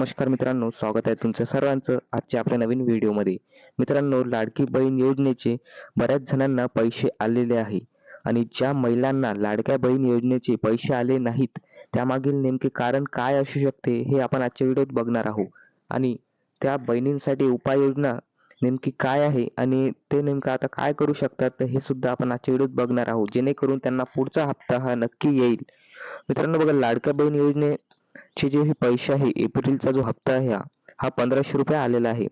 नमस्कार मित्रांनो स्वागत आहे तुमचं सर्वांचं आजच्या आपल्या नवीन व्हिडिओमध्ये. मित्रांनो लाडकी बहीण योजनेचे बऱ्याच जणांना पैसे आलेले आहे आणि ज्या महिलांना लाडक्या बहीण योजनेचे पैसे आले नाहीत त्यामागील नेमके कारण काय असू शकते हे आपण आजच्या व्हिडिओत बघणार आहोत. आणि त्या बहिणींसाठी उपाययोजना नेमकी काय आहे आणि ते नेमकं आता काय करू शकतात हे सुद्धा आपण आजच्या व्हिडिओत बघणार आहोत. जेणेकरून त्यांना पुढचा हप्ता हा नक्की येईल. मित्रांनो बघा लाडक्या बहीण योजने चे जे हे पैसे आहे एप्रिलचा जो हप्ता आहे हा हा पंधराशे रुपये आलेला आहे.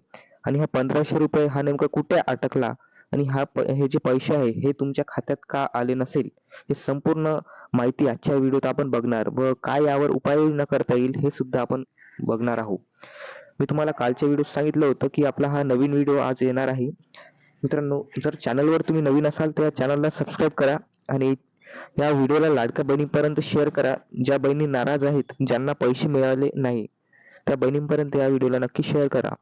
आणि हा पंधराशे रुपये हा नेमका कुठे अटकला? आणि हा हे जे पैसे आहे हे तुमच्या खात्यात का आले नसेल? हे संपूर्ण माहिती आजच्या व्हिडिओत आपण बघणार व काय यावर उपाययोजना करता येईल हे सुद्धा आपण बघणार आहोत. मी तुम्हाला कालच्या व्हिडिओत सांगितलं होतं की आपला हा नवीन व्हिडिओ आज येणार आहे. मित्रांनो जर चॅनलवर तुम्ही नवीन असाल तर या चॅनलला सबस्क्राईब करा. आणि या व्हिडिओला लाडक्या बहिणीपर्यंत शेअर करा. ज्या बहिणी नाराज आहेत ज्यांना पैसे मिळाले नाही त्या बहिणींपर्यंत या व्हिडिओला नक्की शेअर करा.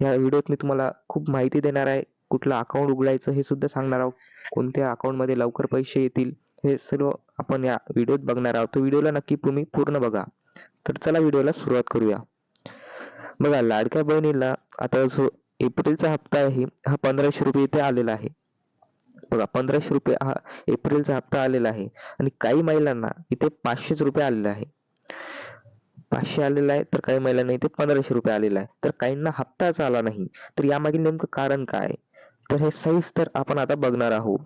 या व्हिडिओत मी तुम्हाला खूप माहिती देणार आहे कुठलं अकाउंट उघडायचं हे सुद्धा सांगणार आहोत कोणत्या अकाउंटमध्ये लवकर पैसे येतील हे सर्व आपण या व्हिडिओत बघणार आहोत. तर व्हिडिओला नक्की तुम्ही पूर्ण बघा. तर चला व्हिडिओला सुरुवात करूया. बघा लाडक्या बहिणीला आता जो एप्रिलचा हप्ता आहे हा पंधराशे रुपये इथे आलेला आहे. बघा पंधराशे रुपये हा एप्रिलचा हप्ता आलेला आहे. आणि काही महिलांना इथे पाचशेच रुपये आलेला आहे. पाचशे आलेला आहे तर काही महिलांना इथे पंधराशे रुपये आलेला आहे. तर काहींना हप्ताच आला नाही. तर यामागील नेमकं कारण काय? तर हे सविस्तर आपण आता बघणार आहोत.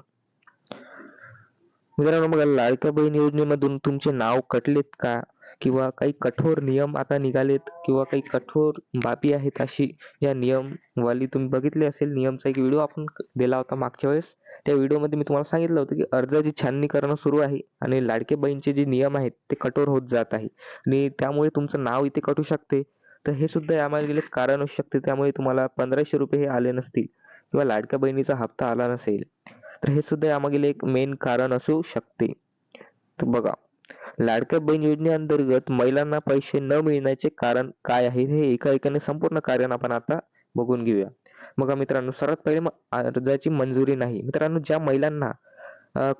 मित्रांनो बघा लाडक्या बहीण योजनेमधून तुमचे नाव कटलेत का? किंवा काही कठोर नियम आता निघालेत? किंवा काही कठोर बाबी आहेत अशी? या नियमवाली तुम्ही बघितले असेल नियमचा एक व्हिडिओ आपण दिला होता मागच्या वेळेस. त्या व्हिडिओमध्ये मी तुम्हाला सांगितलं होतं की अर्जाची छाननी करणं सुरू आहे आणि लाडके बहीणचे जे नियम आहेत ते कठोर होत जात आहे. आणि त्यामुळे तुमचं नाव इथे कटू शकते. तर हे सुद्धा यामागे गेले कारण असू शकते. त्यामुळे तुम्हाला पंधराशे रुपये हे आले नसतील किंवा लाडक्या बहिणीचा हप्ता आला नसेल तर हे सुद्धा यामागील एक मेन कारण असू शकते. तर बघा लाडक्या बहीण योजनेअंतर्गत महिलांना पैसे न मिळण्याचे कारण काय आहे हे एका एकाने संपूर्ण कारण आपण आता बघून घेऊया. बघा मित्रांनो सर्वात पहिले अर्जाची मंजुरी नाही. मित्रांनो ज्या महिलांना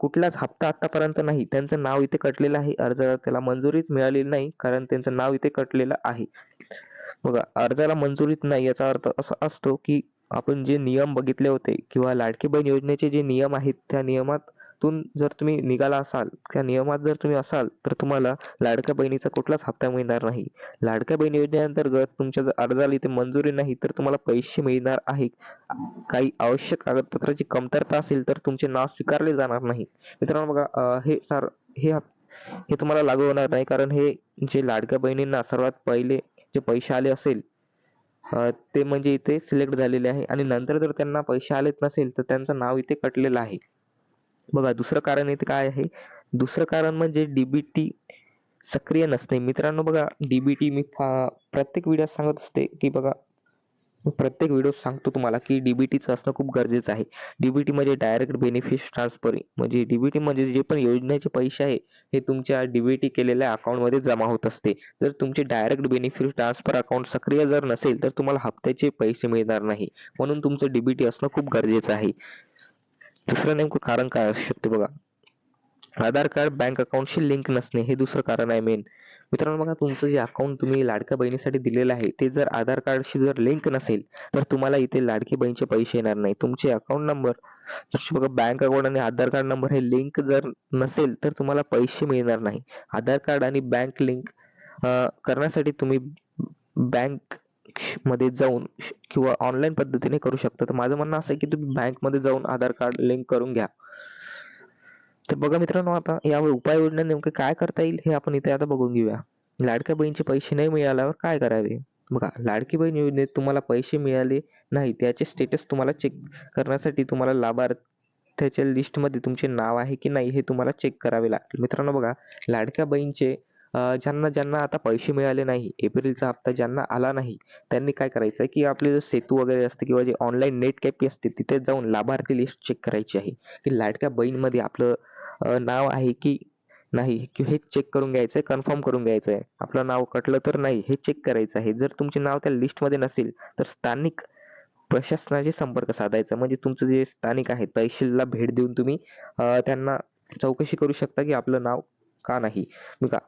कुठलाच हप्ता आतापर्यंत नाही त्यांचं नाव इथे कटलेलं आहे. अर्जाला त्याला मंजुरीच मिळालेली नाही कारण त्यांचं नाव इथे कटलेलं आहे. बघा अर्जाला मंजुरीच नाही याचा अर्थ असा असतो की आपण जे नियम बघितले होते किंवा लाडकी बहीण योजनेचे जे नियम आहेत त्या नियमात नियमातून जर तुम्ही निघाला असाल त्या नियमात जर तुम्ही असाल तर तुम्हाला लाडक्या बहिणीचा कुठलाच हप्ता मिळणार नाही. लाडक्या बहीण योजनेअंतर्गत तुमच्या जर अर्जाला इथे मंजुरी नाही तर तुम्हाला पैसे मिळणार आहे काही आवश्यक कागदपत्राची कमतरता असेल तर तुमचे नाव स्वीकारले जाणार नाही. मित्रांनो बघा हे सार हे हे तुम्हाला लागू होणार नाही कारण हे जे लाडक्या बहिणींना सर्वात पहिले जे पैसे आले असेल ते म्हणजे इथे सिलेक्ट झालेले आहे. आणि नंतर जर त्यांना पैसे आलेच नसेल तर त्यांचं नाव इथे कटलेलं आहे. बघा दुसरं कारण इथे काय आहे? दुसरं कारण म्हणजे डीबीटी सक्रिय नसते. मित्रांनो बघा डीबीटी मी प्रत्येक व्हिडिओ सांगत असते की बघा प्रत्येक व्हिडिओ सांगतो तुम्हाला की डीबीटीचं असणं खूप गरजेचं आहे. डीबीटी म्हणजे डायरेक्ट बेनिफिट ट्रान्सफर म्हणजे डीबीटी म्हणजे जे पण योजनेचे पैसे आहे हे तुमच्या डीबीटी केलेल्या अकाउंटमध्ये जमा होत असते. जर तुमचे डायरेक्ट बेनिफिट ट्रान्सफर अकाउंट सक्रिय जर नसेल तर तुम्हाला हप्त्याचे पैसे मिळणार नाही. म्हणून तुमचं डीबीटी असणं खूप गरजेचं आहे. दुसरं नेमकं कारण काय असू शकते बघा. आधार कार्ड बँक अकाउंटशी लिंक नसणे हे दुसरं कारण आहे मेन मित्रांनो बघा तुमचं जे अकाउंट तुम्ही लाडक्या बहिणीसाठी दिलेलं आहे ते जर आधार कार्डशी जर लिंक नसेल तर तुम्हाला इथे लाडकी बहिणीचे पैसे येणार नाही. तुमचे अकाउंट नंबर बघा बँक अकाउंट आणि आधार कार्ड नंबर हे लिंक जर नसेल तर तुम्हाला पैसे मिळणार नाही. आधार कार्ड आणि बँक लिंक करण्यासाठी तुम्ही बँकमध्ये जाऊन किंवा ऑनलाईन पद्धतीने करू शकता. तर माझं म्हणणं असं आहे की तुम्ही बँकमध्ये जाऊन आधार कार्ड लिंक करून घ्या. तर बघा मित्रांनो आता यावर उपाययोजना नेमकं काय करता येईल हे आपण इथे आता बघून घेऊया. लाडक्या बहिणीचे पैसे नाही मिळाल्यावर काय करावे? बघा लाडकी बहीण योजनेत तुम्हाला पैसे मिळाले नाही त्याचे स्टेटस तुम्हाला चेक करण्यासाठी तुम्हाला लाभार्थ्याच्या लिस्टमध्ये तुमचे नाव आहे की नाही हे तुम्हाला चेक करावे लागेल मित्रांनो बघा लाडक्या बहीणचे ज्यांना ज्यांना आता पैसे मिळाले नाही एप्रिलचा हप्ता ज्यांना आला नाही त्यांनी काय करायचं आहे की आपले जे सेतू वगैरे असते किंवा जे ऑनलाईन नेट कॅपी असते तिथे जाऊन लाभार्थी लिस्ट चेक करायची आहे. की लाडक्या बहीणमध्ये आपलं नाव आहे की नाही की हे चेक करून घ्यायचं आहे कन्फर्म करून घ्यायचं आहे. आपलं नाव कटलं तर नाही हे चेक करायचं आहे. जर तुमचे नाव त्या लिस्टमध्ये नसेल तर स्थानिक प्रशासनाशी संपर्क साधायचा. म्हणजे तुमचं जे स्थानिक आहे तहसीलला भेट देऊन तुम्ही त्यांना चौकशी करू शकता की आपलं नाव का नाही? बघा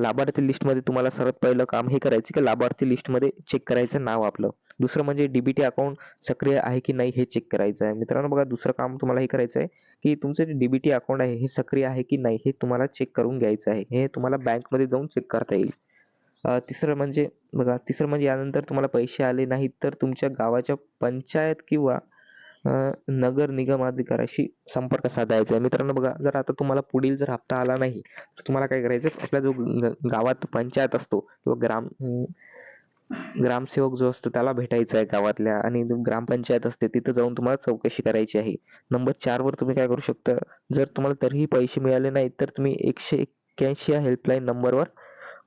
लाभार्थी लिस्टमध्ये तुम्हाला सर्वात पहिलं काम हे करायचं की लाभार्थी लिस्टमध्ये चेक करायचं नाव आपलं. दुसरं म्हणजे डीबीटी अकाउंट सक्रिय आहे की नाही हे चेक करायचं आहे. मित्रांनो बघा दुसरं काम तुम्हाला हे करायचं आहे की तुमचं जे डीबीटी अकाउंट आहे हे सक्रिय आहे की नाही हे तुम्हाला चेक करून घ्यायचं आहे. हे तुम्हाला बँकमध्ये जाऊन चेक करता येईल. तिसरं म्हणजे बघा तिसरं म्हणजे यानंतर तुम्हाला पैसे आले नाहीत तर तुमच्या गावाच्या पंचायत किंवा अं, नगर निगम अधिकाऱ्याशी संपर्क साधायचा आहे. मित्रांनो बघा जर आता तुम्हाला पुढील जर हप्ता आला नाही तर तुम्हाला काय करायचं आपला जो गावात पंचायत असतो किंवा ग्राम ग्रामसेवक जो असतो त्याला भेटायचा आहे गावातल्या आणि ग्रामपंचायत असते तिथं जाऊन तुम्हाला चौकशी करायची आहे. नंबर चार वर तुम्ही काय करू शकता जर तुम्हाला तरीही पैसे मिळाले नाहीत तर तुम्ही एकशे एक्क्याऐंशी या हेल्पलाईन नंबरवर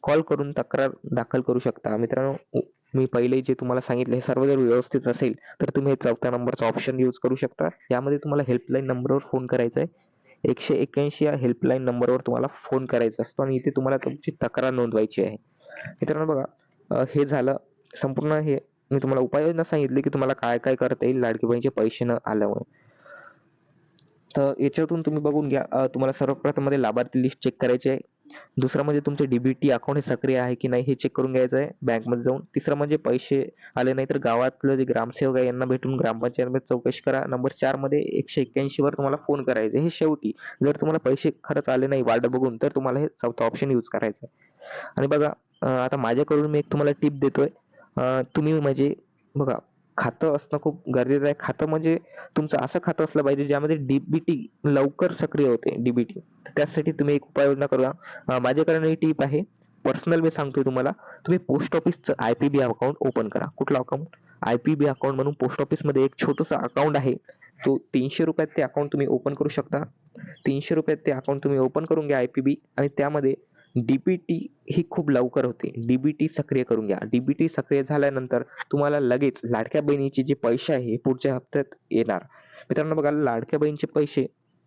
कॉल करून तक्रार दाखल करू शकता. मित्रांनो मी पहिले जे तुम्हाला सांगितले हे सर्व जर व्यवस्थित असेल तर तुम्ही हे चौथ्या नंबरचा ऑप्शन यूज करू शकता. यामध्ये तुम्हाला हेल्पलाईन नंबरवर फोन करायचा आहे एकशे एक्याऐंशी या हेल्पलाईन नंबरवर तुम्हाला फोन करायचा असतो आणि इथे तुम्हाला तुमची तक्रार नोंदवायची आहे. मित्रांनो बघा हे झालं. संपूर्ण हे मी तुम्हाला उपाययोजना सांगितली की तुम्हाला काय काय करता येईल लाडकी बहिणीचे पैसे न आल्यामुळे. तर याच्यातून तुम्ही बघून घ्या. तुम्हाला सर्वप्रथममध्ये लाभार्थी लिस्ट चेक करायची आहे. दुसरं म्हणजे तुमचे डीबीटी अकाउंट हे सक्रिय आहे की नाही हे चेक करून घ्यायचं आहे. बँकमध्ये जाऊन तिसरं म्हणजे पैसे आले नाही तर गावातलं जे ग्रामसेवक आहे यांना भेटून ग्रामपंचायतमध्ये चौकशी करा. नंबर चारमध्ये एकशे एक्क्याऐंशी वर तुम्हाला फोन करायचे. हे शेवटी जर तुम्हाला पैसे खरंच आले नाही वाट बघून तर तुम्हाला हे चौथा ऑप्शन यूज करायचं आहे. आणि बघा आता माझ्याकडून मी एक तुम्हाला टिप देतोय. तुम्ही म्हणजे बघा खातं असणं खूप गरजेचं आहे. खातं म्हणजे तुमचं असं खातं असलं पाहिजे ज्यामध्ये डीबीटी लवकर सक्रिय होते डीबीटी त्यासाठी तुम्ही एक उपाययोजना करा माझ्याकडे टीप आहे पर्सनल मी सांगतोय तुम्हाला तुम्ही पोस्ट ऑफिसचं I P B account open करा. कुठलं account I P B account म्हणून पोस्ट ऑफिसमध्ये एक छोटंसं अकाउंट आहे. तो तीनशे रुपयात ते अकाउंट तुम्ही ओपन करू शकता. तीनशे रुपयात ते अकाउंट तुम्ही ओपन करून घ्या आय पी बी आणि त्यामध्ये डीबीटी ही खूप लवकर होते. डीबीटी सक्रिय करून घ्या. डीबीटी सक्रिय झाल्यानंतर तुम्हाला लगेच लाडक्या बहिणीचे जे पैसे आहे हे पुढच्या हप्त्यात येणार. मित्रांनो बघा लाडक्या बहिणीचे पैसे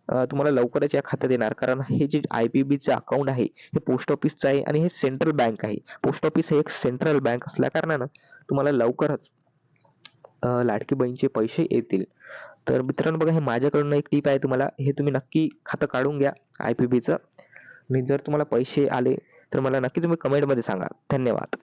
अं, तुम्हाला लवकरच या खात्यात येणार. कारण हे जे आय पी बीचं अकाउंट आहे हे पोस्ट ऑफिसचं आहे आणि हे सेंट्रल बँक आहे. पोस्ट ऑफिस हे एक सेंट्रल बँक असल्या कारणानं तुम्हाला लवकरच लाडकी बहिणीचे पैसे येतील. तर मित्रांनो बघा हे माझ्याकडून एक टीप आहे तुम्हाला. हे तुम्ही नक्की खातं काढून घ्या आय पी बीचं आणि जर तुम्हाला पैसे आले तर मला नक्की तुम्ही कमेंटमध्ये सांगा. धन्यवाद.